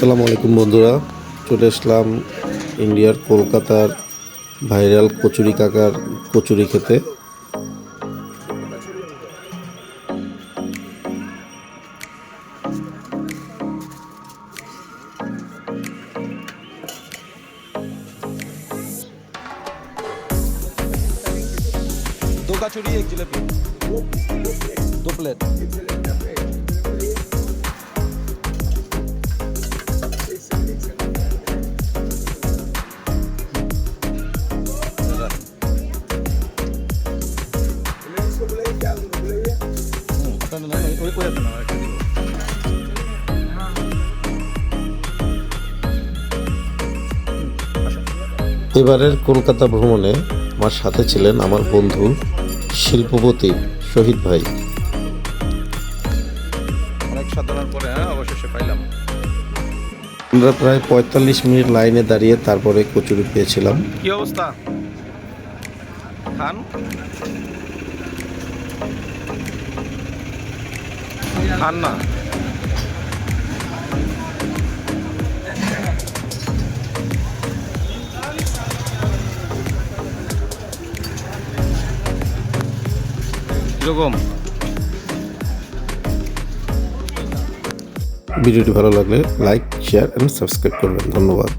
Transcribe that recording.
আসসালামু আলাইকুম বন্ধুরা, চলে আসলাম ইন্ডিয়ার কলকাতার ভাইরাল কচুরি কাকার কচুরি খেতে। দো কচুরি, এক জিলেপি। দু প্লেট এবারের কলকাতা ভ্রমণে আমার সাথে ছিলেন আমার বন্ধু শিল্পপতি শহীদ ভাই। অনেক সাধনার পরে হ্যাঁ অবশেষে পাইলাম। আমরা প্রায় পঁয়তাল্লিশ মিনিট লাইনে দাঁড়িয়ে তারপরে কচুরি পেয়েছিলাম কি অবস্থা? খান? খান না। ভিডিওটি ভালো লাগলে লাইক শেয়ার অ্যান্ড সাবস্ক্রাইব করবেন। ধন্যবাদ।